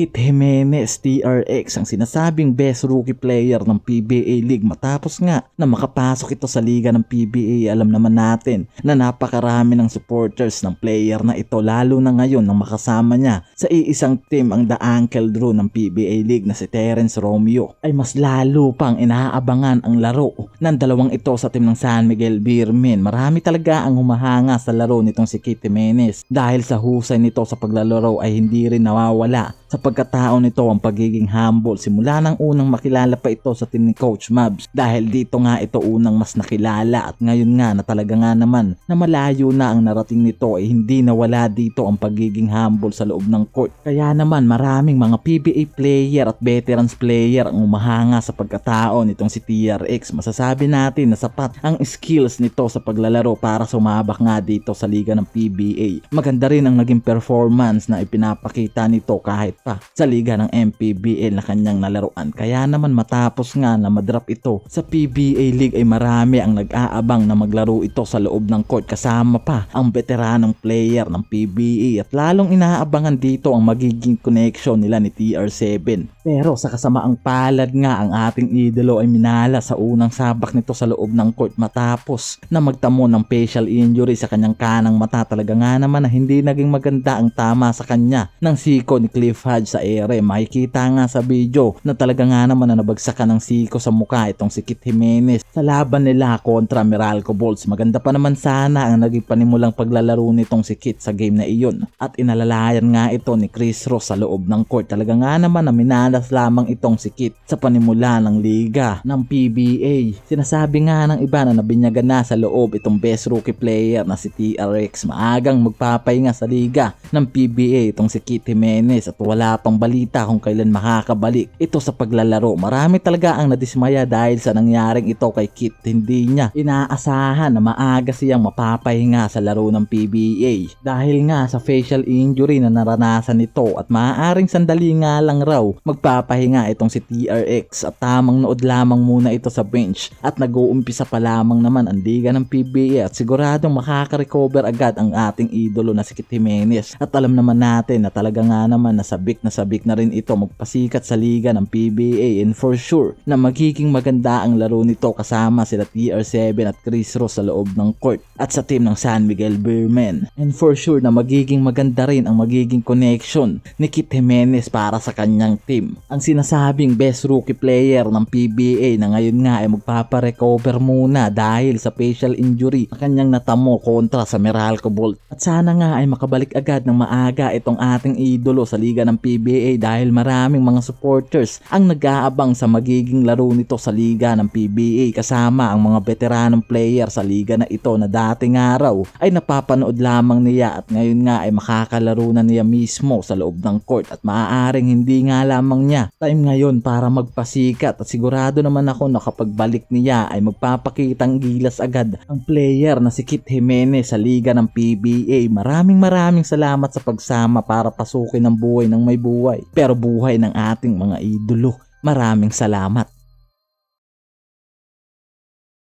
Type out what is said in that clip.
Kit Jimenez TRX ang sinasabing best rookie player ng PBA League. Matapos nga na makapasok ito sa liga ng PBA alam naman natin na napakarami ng supporters ng player na ito lalo na ngayon nang makasama niya sa iisang team ang The Uncle Drew ng PBA League na si Terence Romeo. Ay mas lalo pang inaabangan ang laro ng dalawang ito sa team ng San Miguel Beermen marami talaga ang humahanga sa laro nitong si Kit Jimenez. Dahil sa husay nito sa paglalaro ay hindi rin nawawala sa pagkatao nito ang pagiging humble. Simula nang unang makilala pa ito sa team ni Coach Mabs. Dahil dito nga ito unang mas nakilala. At ngayon nga na talaga nga naman na malayo na ang narating nito ay hindi nawala dito ang pagiging humble sa loob ng court. Kaya naman maraming mga PBA player at veterans player ang umahanga sa pagkatao nitong si TRX masasabi natin na sapat ang skills nito sa paglalaro para sumabak nga dito sa liga ng PBA maganda rin ang naging performance na ipinapakita nito kahit pa sa liga ng MPBL na kanyang nalaruan. Kaya naman matapos nga na madrop ito sa PBA League ay marami ang nag-aabang na maglaro ito sa loob ng court kasama pa ang veteranong player ng PBA at lalong inaabangan dito ang magiging connection nila ni TR7. Pero sa kasamaang palad nga ang ating idolo ay minala sa unang sabak nito sa loob ng court matapos na magtamo ng facial injury sa kanyang kanang mata talaga nga naman na hindi naging maganda ang tama sa kanya ng siko ni Cliff Hodge sa ere. Makikita nga sa video na talaga nga naman na nabagsakan ng siko sa mukha itong si Kit Jimenez sa laban nila kontra Meralco Bolts. Maganda pa naman sana ang naging panimulang paglalaro nitong si Kit sa game na iyon. At inalalayan nga ito ni Chris Ross sa loob ng court. Talaga nga naman na minalas lamang itong si Kit sa panimula ng liga ng PBA. Sinasabi nga ng iba na nabinyagan na sa loob itong best rookie player na si TRX. Maagang magpapahinga sa liga ng PBA itong si Kit Jimenez at wala pang balita kung kailan makakabalik ito sa paglalaro. Marami talaga ang nadismaya dahil sa nangyaring ito kay Kit. Hindi niya inaasahan na maaga siyang mapapahinga sa laro ng PBA dahil nga sa facial injury na naranasan nito at maaaring sandali nga lang raw magpapahinga itong si TRX at tamang nood lamang muna ito sa bench at nag-uumpisa pa lamang naman ang liga ng PBA at siguradong makaka-recover agad ang ating idolo na si Kit Jimenez at alam naman natin na talaga nga naman na sabik na sabik na rin ito magpasikat sa liga ng PBA and for sure na magiging maganda ang laro nito kasama sila TR7 at Chris Ross sa loob ng court at sa team ng San Miguel Beermen and for sure na magiging maganda rin ang magiging connection ni Kit Jimenez para sa kanyang team. Ang sinasabing best rookie player ng PBA na ngayon nga ay magpaparecover muna dahil sa facial injury na kanyang natamo kontra sa Meralco Bolt. At sana nga ay makabalik agad ng maaga itong ating idolo sa liga ng PBA dahil maraming mga supporters ang nag-aabang sa magiging laro nito sa liga ng PBA kasama ang mga veteranong player sa liga na ito na dating araw ay napapanood lamang niya at ngayon nga ay makakalaro na niya mismo sa loob ng court at maaaring hindi nga lamang niya time ngayon para magpasikat at sigurado naman ako na kapag balik niya ay magpapakitang gilas agad ang player na si Kit Jimenez sa liga ng PBA. Maraming maraming salamat sa pagsama para pasukin ang buhay ng may buhay pero buhay ng ating mga idolo. Maraming salamat.